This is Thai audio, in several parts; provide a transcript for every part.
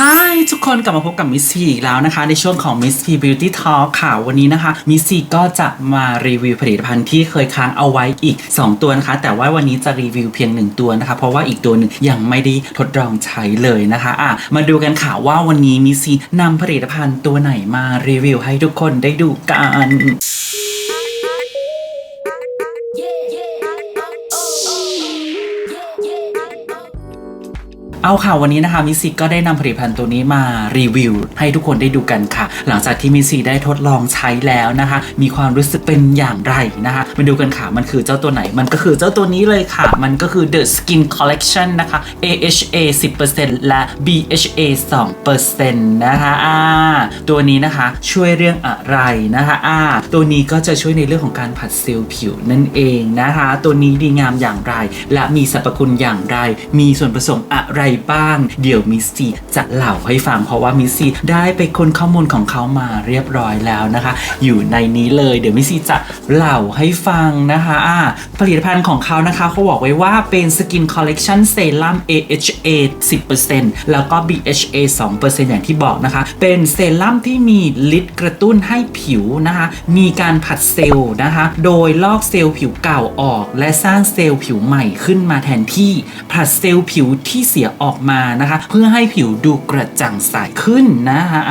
Hi ทุกคนกลับมาพบกับมิสซีอีกแล้วนะคะ ในช่วงของ Miss P Beauty Talk ค่ะ วันนี้นะคะมิสซีก็จะมารีวิวผลิตภัณฑ์ที่เคยค้างเอาไว้อีก 2 ตัวนะคะ แต่ว่าวันนี้จะรีวิวเพียง 1 ตัวนะคะ เพราะว่าอีกตัวหนึ่งยังไม่ได้ทดลองใช้เลยนะคะอะมาดูกันค่ะว่าวันนี้มิสซีนำผลิตภัณฑ์ตัวไหนมารีวิวให้ทุกคนได้ดูกัน เอาค่ะวันนี้นะคะมิซีก็ได้นำผลิตภัณฑ์ตัวนี้มารีวิว ให้ทุกคนได้ดูกันค่ะ หลังจากที่มิซีได้ทดลองใช้แล้วนะคะ มีความรู้สึกเป็นอย่างไรนะคะมาดูกันค่ะมันคือเจ้าตัวไหน มันก็คือเจ้าตัวนี้เลยค่ะ มันก็คือ The Skin Collection นะคะ AHA 10%และ BHA 2%นะคะอ่าตัวนี้นะคะช่วยเรื่องอะไรนะคะอ่าตัวนี้ก็จะช่วยในเรื่องของการผัดเซลล์ผิวนั่นเองนะคะ ตัวนี้ดีงามอย่างไร และมีสรรพคุณอย่างไร มีส่วนผสมอะไรบ้าง เดี๋ยวมิสซี่จะเล่าให้ฟังเพราะว่ามิสซี่ได้ไปค้นข้อมูลของเขามาเรียบร้อยแล้วนะคะ อยู่ในนี้เลยเดี๋ยวมิสซี่จะเล่าให้ฟังนะคะผลิตภัณฑ์ของเขานะคะเขาบอกไว้ว่าเป็นสกินคอลเลกชันเซรั่ม AHA 10%แล้วก็ BHA 2%อย่างที่บอกนะคะ เป็นเซรั่มที่มีฤทธิ์กระตุ้นให้ผิวนะคะ มีการผัดเซลล์นะคะ โดยลอกเซลล์ผิวเก่าออก และสร้างเซลล์ผิวใหม่ขึ้นมาแทนที่ผลัดเซลล์ผิวที่เสียอออกมานะคะ เพื่อให้ผิวดูกระจ่างใสขึ้นนะคะ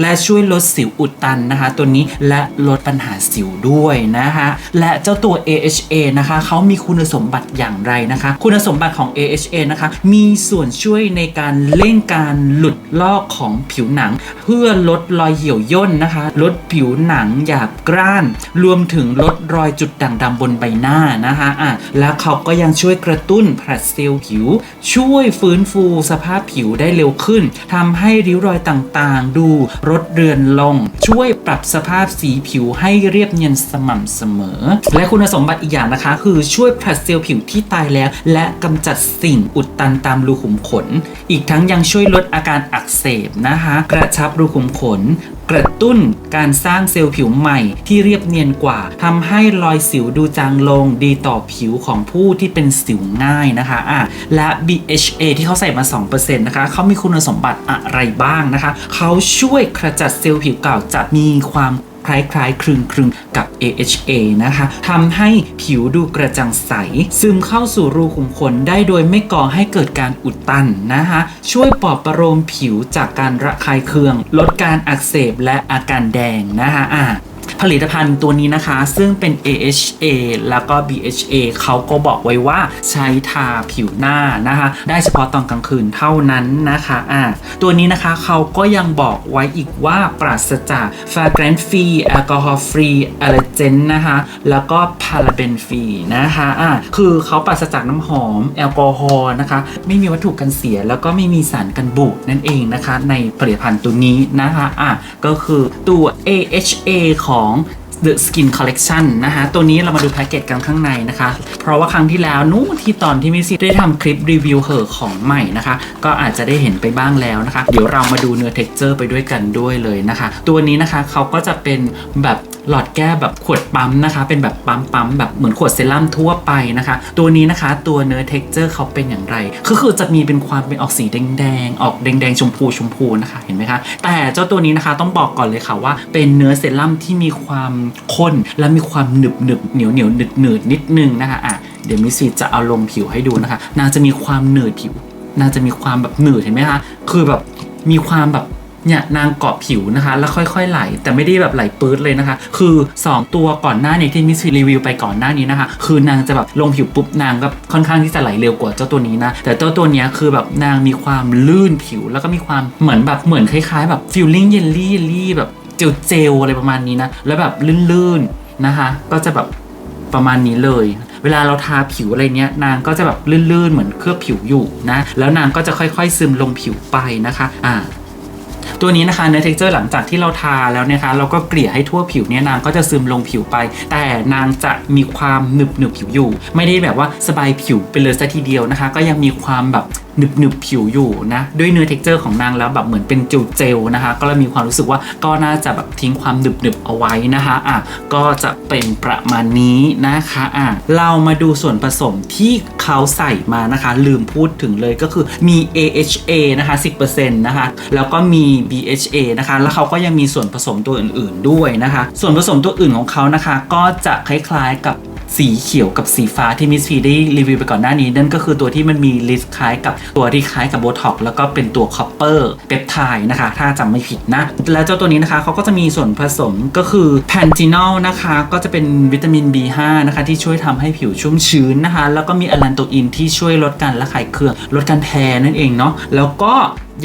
และช่วยลดสิวอุดตันนะคะ ตัวนี้และลดปัญหาสิวด้วยนะคะ และเจ้าตัว AHA นะคะเขามีคุณสมบัติอย่างไรนะคะ คุณสมบัติของ AHA นะคะ มีส่วนช่วยในการเร่งการหลุดลอกของผิวหนัง เพื่อลดรอยเหี่ยวย่นนะคะ ลดผิวหนังหยาบกร้าน รวมถึงลดรอยจุดด่างดำบนใบหน้านะคะอะแล้วเขาก็ยังช่วยกระตุ้นผลัดเซลล์ผิว ช่วยฟื้นฟูสภาพผิวได้เร็วขึ้นทำให้ริ้วรอยต่างๆ ดูรดเรือนลง ช่วยปรับสภาพสีผิวให้เรียบเนียนสม่ำเสมอ และคุณสมบัติอีกอย่างนะคะ คือช่วยผลัดเซลล์ผิวที่ตายแล้ว และกำจัดสิ่งอุดตันตามรูขุมขน อีกทั้งยังช่วยลดอาการอักเสบนะคะ กระชับรูขุมขน กระตุ้นการสร้างเซลล์ผิวใหม่ที่เรียบเนียนกว่าทำให้รอยสิวดูจางลงดีต่อผิวของผู้ที่เป็นสิวง่ายนะคะอะและ BHA ที่เขาใส่มา 2%นะคะเขามีคุณสมบัติอะไรบ้างนะคะ เขาช่วยขจัดเซลล์ผิวเก่าจะมีความ คล้ายๆ คลึงคลึงกับ AHA นะคะทำให้ผิวดูกระจ่างใส ซึมเข้าสู่รูขุมขนได้โดยไม่ก่อให้เกิดการอุดตันนะคะช่วยปลอบประโลมผิวจากการระคายเคือง ลดการอักเสบและอาการแดงนะคะอะ ผลิตภัณฑ์ตัวนี้นะคะ ซึ่งเป็น AHA แล้วก็ BHA เขาก็บอกไว้ว่าใช้ทาผิวหน้านะคะ ได้เฉพาะตอนกลางคืนเท่านั้นนะคะอะตัวนี้นะคะเขาก็ยังบอกไว้อีกว่าปราศจาก fragrance free แอลกอฮอล์ฟรีอ l ลเจนนะคะแล้วก็พาราเบนฟรีนะคะอะคือเขาปราศจากน้ำหอมแอลกอฮอล์นะคะ ไม่มีวัตถุกันเสียแล้วก็ไม่มีสารกันบูดนั่นเองนะคะ ในผลิตภัณฑ์ตัวนี้นะคะอะก็คือตัว AHA ของของ The Skin Collection นะคะ ตัวนี้เรามาดูแพ็กเกจกันข้างในนะคะ เพราะว่าครั้งที่แล้วนู้ที่ตอนที่มิซี่ได้ทำคลิปรีวิวเหอของใหม่นะคะ ก็อาจจะได้เห็นไปบ้างแล้วนะคะ เดี๋ยวเรามาดูเนื้อเท็กเจอร์ไปด้วยกันด้วยเลยนะคะ ตัวนี้นะคะเขาก็จะเป็นแบบหลอดแก้แบบขวดปั๊มนะคะ เป็นแบบปั๊มปั๊มแบบเหมือนขวดเซรั่มทั่วไปนะคะ ตัวนี้นะคะตัวเนื้อเท็กเจอร์เขาเป็นอย่างไรก็คือจะมีเป็นความเป็นออกสีแดงๆออกแดงๆชมพูชมพูนะคะเห็นไหมคะแต่เจ้าตัวนี้นะคะต้องบอกก่อนเลยค่ะว่าเป็นเนื้อเซรั่มที่มีความข้น และมีความหนึบหนึบเหนียวเหนียวหนึบหนืดนิดนึงนะคะอะเดี๋ยวมิสซีจะเอาลงผิวให้ดูนะคะนางจะมีความหนืดผิว นางจะมีความแบบหนืดเห็นไหมคะคือแบบมีความแบบเนี่ยนางเกาะผิวนะคะ แล้วค่อยๆไหล แต่ไม่ได้แบบไหลปื๊ดเลยนะคะ คือ 2 ตัวก่อนหน้านี้ที่มิสซีรีวิวไปก่อนหน้านี้นะคะ คือนางจะแบบลงผิวปุ๊บนางก็ค่อนข้างที่จะไหลเร็วกว่าเจ้าตัวนี้นะ แต่เจ้าตัวนี้คือแบบนางมีความลื่นผิว แล้วก็มีความเหมือนแบบเหมือนคล้ายๆ แบบฟิลลิ่งเยลลี่เยลลี่แบบ เจลๆอะไรประมาณนี้นะ แล้วแบบลื่นๆนะคะ ก็จะแบบประมาณนี้เลย เวลาเราทาผิวอะไรเนี้ย นางก็จะแบบลื่นๆเหมือนเคลือบผิวอยู่นะ แล้วนางก็จะค่อยๆซึมลงผิวไปนะคะ อ่าตัวนี้นะคะเนื้อเท็กเจอร์หลังจากที่เราทาแล้วนี่ยคะเราก็เกลี่ยให้ทั่วผิวเนี่ยนางก็จะซึมลงผิวไป แต่นางจะมีความหนึบหนึบผิวอยู่ ไม่ได้แบบว่าสบายผิวไปเลยซะทีเดียวนะคะ ก็ยังมีความแบบ หนึบหนึบผิวอยู่นะ ด้วยเนื้อเท็กเจอร์ของนางแล้วแบบเหมือนเป็นเจลเจลๆนะคะ ก็เลยมีความรู้สึกว่าก็น่าจะแบบทิ้งความหนึบหนึบเอาไว้นะคะอะก็จะเป็นประมาณนี้นะคะอะเรามาดูส่วนผสมที่เขาใส่มานะคะ ลืมพูดถึงเลยก็คือมี AHA นะคะ 10%นะคะ แล้วก็มี BHA นะคะ แล้วเขาก็ยังมีส่วนผสมตัวอื่น ๆด้วยนะคะ ส่วนผสมตัวอื่นของเขานะคะ ก็จะคล้ายๆกับ สีเขียวกับสีฟ้าที่มิสฟีได้รีวิวไปก่อนหน้านี้ นั่นก็คือตัวที่มันมีลิสคล้ายกับตัวที่คล้ายกับโบท็อกแล้วก็เป็นตัวคอปเปอร์เปปไทด์นะคะ ถ้าจำไม่ผิดนะ แล้วเจ้าตัวนี้นะคะเขาก็จะมีส่วนผสมก็คือแพนจินอลนะคะก็จะเป็นวิตามิน B5 นะคะที่ช่วยทำให้ผิวชุ่มชื้นนะคะ แล้วก็มีอะแลนโตอินที่ช่วยลดการระคายเคืองลดการแพ้นั่นเองเนาะแล้วก็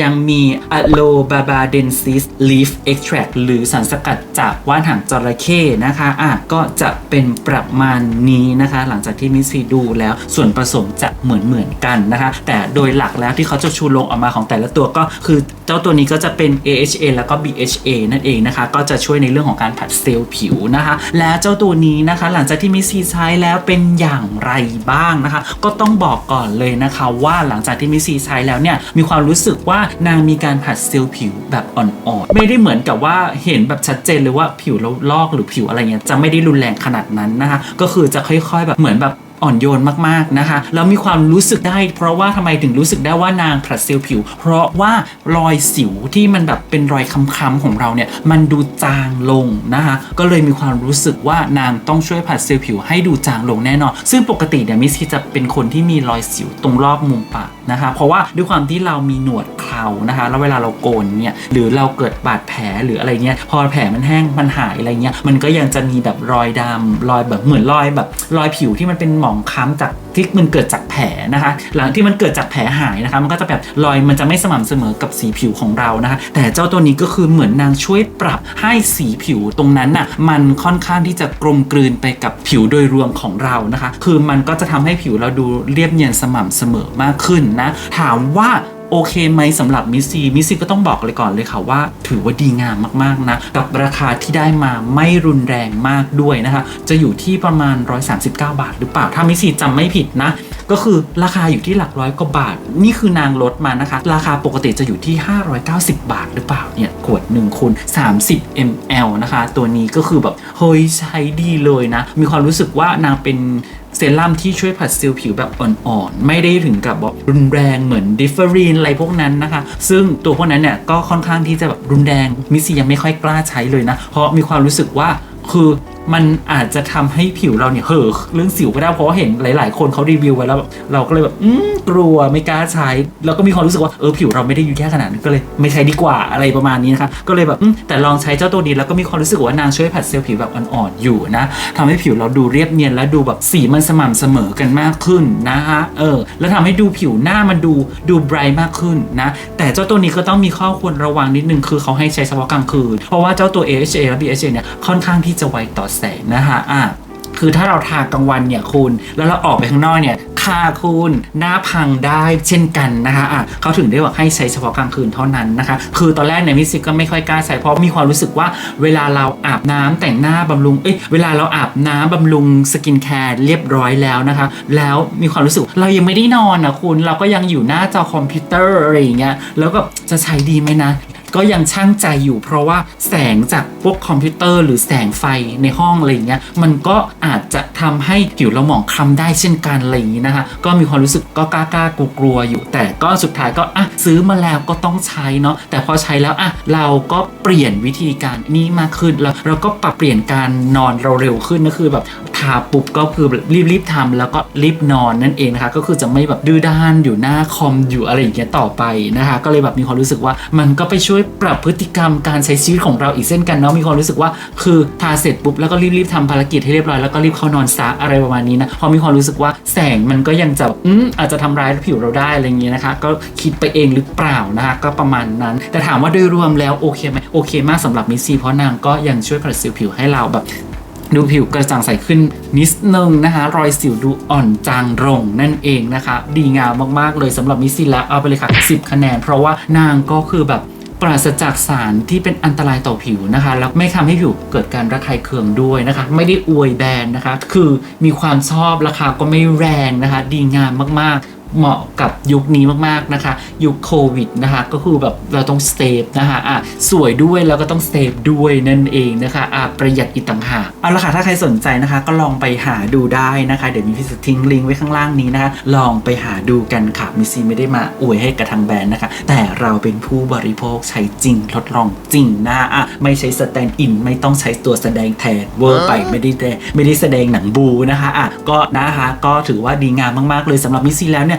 ยังมี a l o b a b a d e n s i s leaf extract หรือสารสกัดจากว่านหางจระเข้นะคะ อะ ก็จะเป็นประมาณนี้นะคะ หลังจากที่มิสซีดูแล้วส่วนผสมจะเหมือนเหมือนๆกันนะคะ แต่โดยหลักแล้วที่เขาจะชูลงออกมาของแต่ละตัวก็คือ เจ้าตัวนี้ก็จะเป็น AHA แล้วก็ BHA นั่นเองนะคะ ก็จะช่วยในเรื่องของการผัดเซลล์ผิวนะคะ และเจ้าตัวนี้นะคะ หลังจากที่มิสซีใช้แล้วเป็นอย่างไรบ้างนะคะ ก็ต้องบอกก่อนเลยนะคะ ว่าหลังจากที่มิสซีใช้แล้วเนี่ยมีความรู้สึกว่านางมีการผัดเซลล์ผิวแบบอ่อนๆไม่ได้เหมือนกับว่าเห็นแบบชัดเจนเลยว่าผิวเราลอกหรือผิวอะไรเงี้ยจะไม่ได้รุนแรงขนาดนั้นนะคะ ก็คือจะค่อยๆแบบเหมือนแบบ อ่อนโยนมากๆนะคะแล้วมีความรู้สึกได้ เพราะว่าทำไมถึงรู้สึกได้ว่านางผัดเซลล์ผิว เพราะว่ารอยสิวที่มันแบบเป็นรอยค้ำๆของเราเนี่ยมันดูจางลงนะคะก็เลยมีความรู้สึกว่านางต้องช่วยผัดเซลล์ผิวให้ดูจางลงแน่นอน ซึ่งปกติเนี่ยมิสซี่จะเป็นคนที่มีรอยสิวตรงรอบมุมปากนะคะเพราะว่าด้วยความที่เรามีหนวดเครานะคะแล้วเวลาเราโกนเนี่ยหรือเราเกิดบาดแผลหรืออะไรเงี้ยพอแผลมันแห้งมันหายอะไรเงี้ยมันก็ยังจะมีแบบรอยดำรอยแบบเหมือนรอยแบบรอยผิวที่มันเป็นหมองคล้ำจากที่มันเกิดจากแผลนะคะ หลังที่มันเกิดจากแผลหายนะคะ มันก็จะแบบรอยมันจะไม่สม่ำเสมอกับสีผิวของเรานะคะ แต่เจ้าตัวนี้ก็คือเหมือนนางช่วยปรับให้สีผิวตรงนั้นน่ะมันค่อนข้างที่จะกลมกลืนไปกับผิวโดยรวมของเรานะคะ คือมันก็จะทำให้ผิวเราดูเรียบเนียนสม่ำเสมอมากขึ้นนะ ถามว่า โอเคไหมสำหรับมิสซีมิสซีก็ต้องบอกเลยก่อนเลยค่ะว่า ถือว่าดีงามมากๆนะ กับราคาที่ได้มาไม่รุนแรงมากด้วยนะคะ จะอยู่ที่ประมาณ 139 บาทหรือเปล่า ถ้ามิสซีจำไม่ผิดนะ ก็คือราคาอยู่ที่หลักร้อยกว่าบาท นี่คือนางลดมานะคะ ราคาปกติจะอยู่ที่ 590 บาทหรือเปล่าเนี่ยขวด1คูณ30 ml นะคะ ตัวนี้ก็คือแบบเฮ้ยใช้ดีเลยนะ มีความรู้สึกว่านางเป็น เซรั่มที่ช่วยผัดซิลผิวแบบอ่อนๆ ไม่ได้ถึงกับแบบรุนแรงเหมือนดิฟเฟอรีนอะไรพวกนั้นนะคะ ซึ่งตัวพวกนั้นเนี่ยก็ค่อนข้างที่จะแบบรุนแรงมิสซี่ยังไม่ค่อยกล้าใช้เลยนะ เพราะมีความรู้สึกว่าคือมันอาจจะทำให้ผิวเราเนี่ยเห่อเรื่องสิวก็ได้เพราะเห็นหลาย ๆ คนเขารีวิวไว้แล้ว เราก็เลยแบบอืมกลัวไม่กล้าใช้ แล้วก็มีความรู้สึกว่าเออผิวเราไม่ได้อยู่แค่ขนาดนั้นก็เลยไม่ใช้ดีกว่าอะไรประมาณนี้นะคะก็เลยแบบอืมแต่ลองใช้เจ้าตัวนี้แล้วก็มีความรู้สึกว่านางช่วยผัดเซลล์ผิวแบบอ่อน ๆ อยู่นะทำให้ผิวเราดูเรียบเนียนและดูแบบสีมันสม่ำเสมอกันมากขึ้นนะคะเออแล้วทำให้ดูผิวหน้ามันดูดูไบรท์มากขึ้นนะแต่เจ้าตัวนี้ก็ต้องมีข้อควรระวังนิดนึงคือเขาให้ใช้เฉพาะกลางคืนเพราะว่าเจ้าตัว AHA และ BHA เนี่ยค่อนข้างที่จะไวต่อแสงนะคะอะคือถ้าเราทากลางวันเนี่ยคุณ แล้วเราออกไปข้างนอกเนี่ยค่าคุณหน้าพังได้เช่นกันนะคะอะเขาถึงได้บอกให้ใช้เฉพาะกลางคืนเท่านั้นนะคะ คือตอนแรกเนี่ยมิสซิก็ไม่ค่อยกล้าใช้เพราะมีความรู้สึกว่าเวลาเราอาบน้ำแต่งหน้าบำรุงเอ้ยเวลาเราอาบน้ำบำรุงสกินแคร์เรียบร้อยแล้วนะคะ แล้วมีความรู้สึกเรายังไม่ได้นอนนะคุณเราก็ยังอยู่หน้าจอคอมพิวเตอร์อะไรอย่างเงี้ยแล้วก็จะใช้ดีไหมนะ ก็ยังช่างใจอยู่ เพราะว่าแสงจากพวกคอมพิวเตอร์ หรือแสงไฟในห้องอะไรเงี้ยมันก็อาจจะทำให้ผิวเราหมองคล้ำได้เช่นกันอะไรอย่างงี้นะคะก็มีความรู้สึกก็กล้ากล้ากลัวกลัวๆอยู่ แต่ก็สุดท้ายก็อะซื้อมาแล้วก็ต้องใช้เนาะแต่พอใช้แล้วอะเราก็เปลี่ยนวิธีการนี้มากขึ้นแล้วเราก็ปรับเปลี่ยนการนอนเราเร็วขึ้นก็คือแบบ ทาปุ๊บก็คือแบบรีบๆทำแล้วก็รีบนอนนั่นเองนะคะ ก็คือจะไม่แบบดื้อด้านอยู่หน้าคอมอยู่อะไรอย่างเงี้ยต่อไปนะคะ ก็เลยแบบมีความรู้สึกว่ามันก็ไปช่วยปรับพฤติกรรมการใช้ชีวิตของเราอีกเส้นกันเนาะมีความรู้สึกว่าคือทาเสร็จปุ๊บแล้วก็รีบๆทำภารกิจให้เรียบร้อยแล้วก็รีบเข้านอนซะอะไรประมาณนี้นะพอมีความรู้สึกว่าแสงมันก็ยังจะอืมอาจจะทำร้ายผิวเราได้อะไรอย่างเงี้ยนะคะ ก็คิดไปเองหรือเปล่านะคะก็ประมาณนั้น แต่ถามว่าโดยรวมแล้วโอเคไหมโอเคมากสำหรับมิสซี่เพราะนางก็ยังช่วยผลัดเซลล์ผิวให้เราแบบ ดูผิวกระจ่างใสขึ้นนิดนึงนะคะ รอยสิวดูอ่อนจางลงนั่นเองนะคะ ดีงามมากๆเลยสำหรับมิสซี่แล้วเอาไปเลยค่ะ 10 คะแนน เพราะว่านางก็คือแบบปราศจากสารที่เป็นอันตรายต่อผิวนะคะ แล้วไม่ทำให้ผิวเกิดการระคายเคืองด้วยนะคะ ไม่ได้อวยแบรนด์นะคะ คือมีความชอบราคาก็ไม่แรงนะคะ ดีงามมากๆ เหมาะกับยุคนี้มากๆนะคะ ยุคโควิดนะคะ ก็คือแบบเราต้องเซฟนะคะอะสวยด้วยแล้วก็ต้องเซฟด้วยนั่นเองนะคะอะประหยัดอีกต่างหากเอาละค่ะถ้าใครสนใจนะคะ ก็ลองไปหาดูได้นะคะ เดี๋ยวมีพี่จะทิ้งลิงก์ไว้ข้างล่างนี้นะคะลองไปหาดูกันค่ะมิสซีไม่ได้มาอวยให้กับทางแบรนด์นะคะ แต่เราเป็นผู้บริโภคใช้จริงทดลองจริงนะคะอะไม่ใช้สแตนด์อินไม่ต้องใช้ตัวแสดงแทนเวอร์ไปไม่ได้แดไม่ได้แสดงหนังบูนะคะอะก็นะคะก็ถือว่าดีงามมากๆเลยสำหรับมิสซีแล้วเนี่ย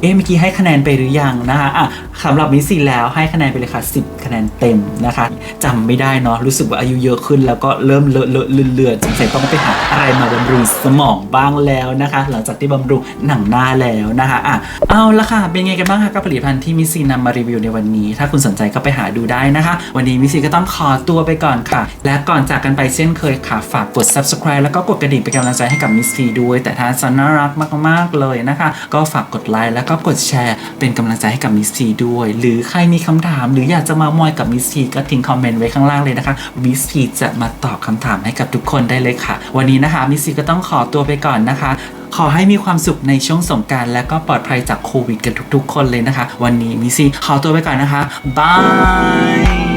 เอ๊ะเมื่อกี้ให้คะแนนไปหรือยังนะคะอะสำหรับมิสซีแล้วให้คะแนนไปเลยค่ะ 10 คะแนนเต็มนะคะจำไม่ได้เนาะรู้สึกว่าอายุเยอะขึ้น แล้วก็เริ่มเลอะเลอะเลือนเลือนสงสัยต้องไปหาอะไรมาบำรุงสมองบ้างแล้วนะคะ หลังจากที่บำรุงหนังหน้าแล้วนะคะอะเอาละค่ะ เป็นไงกันบ้างคะกับผลิตภัณฑ์ที่มิสซีนำมารีวิวในวันนี้ ถ้าคุณสนใจก็ไปหาดูได้นะคะ วันนี้มิสซีก็ต้องขอตัวไปก่อนค่ะ และก่อนจากกันไปเช่นเคยค่ะฝากกด subscribe แล้วก็กดกระดิ่งเป็นกำลังใจให้กับมิสซีด้วย แต่ถ้าจะน่ารักมากๆเลยนะคะ ก็ฝากกดไลค์แล้วก็กดแชร์เป็นกำลังใจให้กับมิสซีด้วย หรือใครมีคำถาม หรืออยากจะมามอยกับมิสซีก็ทิ้งคอมเมนต์ไว้ข้างล่างเลยนะคะมิสซีจะมาตอบคำถามให้กับทุกคนได้เลยค่ะ วันนี้นะคะมิสซีก็ต้องขอตัวไปก่อนนะคะ ขอให้มีความสุขในช่วงสงกราร และก็ปลอดภัยจากโควิดกันทุกๆ คนเลยนะคะ วันนี้มิสซีขอตัวไปก่อนนะคะบาย